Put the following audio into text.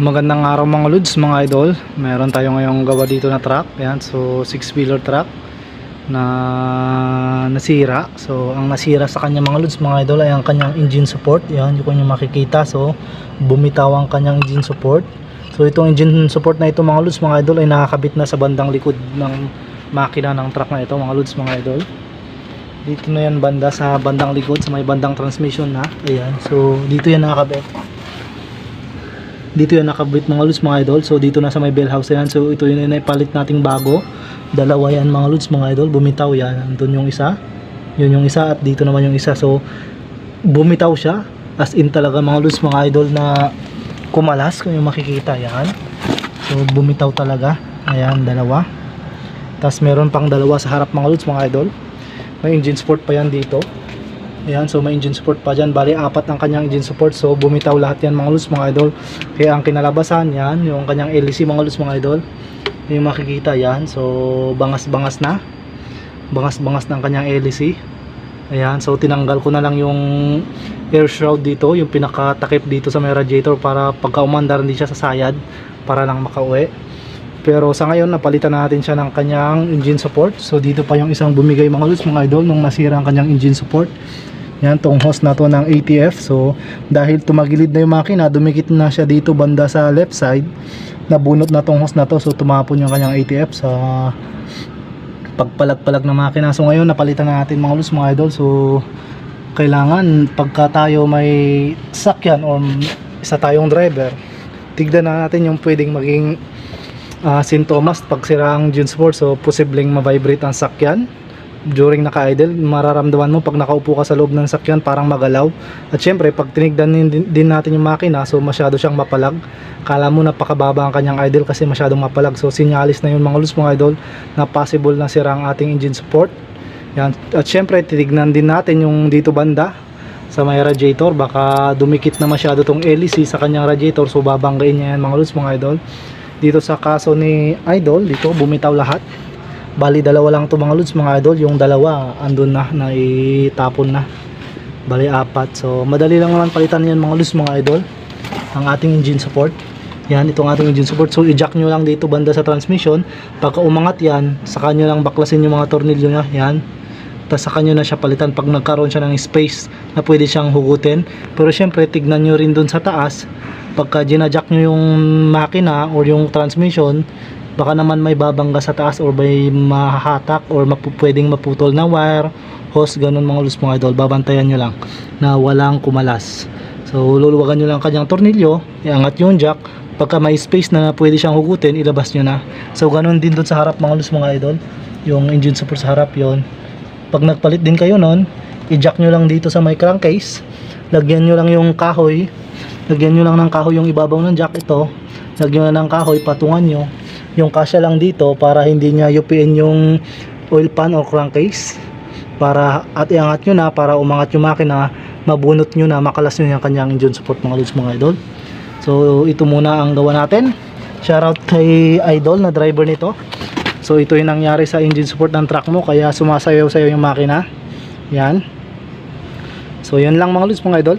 Magandang araw mga lods, mga idol. Meron tayo ngayong gawa dito na truck. Ayan, so 6-wheeler truck na nasira. So ang nasira sa kanya mga lods, mga idol ay ang kanyang engine support. Ayan, yung kanyang makikita. So bumitaw ang kanyang engine support. So itong engine support na ito mga lods, mga idol ay nakakabit na sa bandang likod ng makina ng truck na ito, mga lods, mga idol. Dito na yan banda sa bandang likod, sa may bandang transmission na. Ayan, so dito yan nakakabit dito yan nakabit mga lods mga idol. So dito na sa may bell house yan. So ito yun yung ipalit nating bago. Dalawa yan mga lods mga idol. Bumitaw yan. Andun yung isa. Yun yung isa at dito naman yung isa. So bumitaw siya. As in talaga mga lods mga idol na kumalas kung yung makikita yan. So bumitaw talaga. Ayan dalawa. Tapos meron pang dalawa sa harap mga lods mga idol. May engine sport pa yan dito Ayan, so may engine support pa dyan. Bali, apat ang kanyang engine support. So, bumitaw lahat yan mga lods, mga idol. Kaya ang kinalabasan yan, yung kanyang LEC mga lods, mga idol. Yung makikita yan. So, bangas-bangas na. Bangas-bangas ng kanyang LEC. Ayan, so tinanggal ko na lang yung air shroud dito, yung pinakatakip dito sa may radiator para pagka umandar hindi siya sasayad para lang makauwi. Pero sa ngayon, napalitan natin siya ng kanyang engine support. So dito pa yung isang bumigay mga lods, mga idol, nung nasira ang kanyang engine support. Yan, tong hose na to ng ATF. So, dahil tumagilid na yung makina, dumikit na siya dito banda sa left side. Nabunot na tong hose na to. So, tumapon yung kanyang ATF sa pagpalag-palag ng makina. So, ngayon, napalitan na natin mga lods, mga idol. So, kailangan pagka tayo may sakyan or isa tayong driver, tignan na natin yung pwedeng maging ah, sintomas pag sira ang engine support. So, posibleng ma-vibrate ang sakyan during naka-idle, mararamdaman mo pag nakaupo ka sa loob ng sakyan parang magalaw. At syempre, pag tinigdan din, din natin yung makina, so masyado siyang mapalag. Kala mo napakababa ang kanyang idle kasi masyadong mapalag. So sinyalis na yun mga lods mga idol na possible na sira ang ating engine support. Yan. At syempre, titignan din natin yung dito banda sa may radiator. Baka dumikit na masyado tong LEC sa kanyang radiator. So babanggain niya yan mga lods mga idol. Dito sa kaso ni idol, dito bumitaw lahat. Bali dalawa lang to mga lods mga idol, yung dalawa andun na na itapon na. Bali apat. So madali lang naman palitan yan mga lods mga idol. Ang ating engine support. Yan itong ating engine support. So i-jack nyo lang dito banda sa transmission. Pagka umangat yan, saka nyo lang baklasin yung mga tornilyo niya. Yan. Tapos saka nyo na siya palitan pag nagkaroon siya ng space na pwede siyang hugutin. Pero syempre tignan nyo rin dun sa taas. Pagka ginajack nyo yung makina or yung transmission, baka naman may babangga sa taas or may mahahatak or mapu- pwedeng maputol na wire hose ganun mga lus mga idol. Babantayan nyo lang na walang kumalas. So luluwagan nyo lang kanyang tornilyo iangat yung jack. Pagka may space na pwede siyang hugutin ilabas nyo na. So ganun din dun sa harap mga lus mga idol. Yung engine support sa harap yon pag nagpalit din kayo nun i-jack nyo lang dito sa may crankcase lagyan nyo lang yung kahoy. Lagyan nyo lang ng kahoy yung ibabaw ng jack. Ito lagyan nyo ng kahoy patungan nyo. Yung kasya lang dito para hindi niya yupiin yung oil pan or crankcase. Para at iangat nyo na para umangat yung makina mabunot nyo na makalas nyo yung kanyang engine support mga lods mga idol. So ito muna ang gawa natin. Shoutout kay idol na driver nito. So ito yung nangyari sa engine support ng truck mo kaya sumasayaw sayo yung makina. Yan so yun lang mga lods mga idol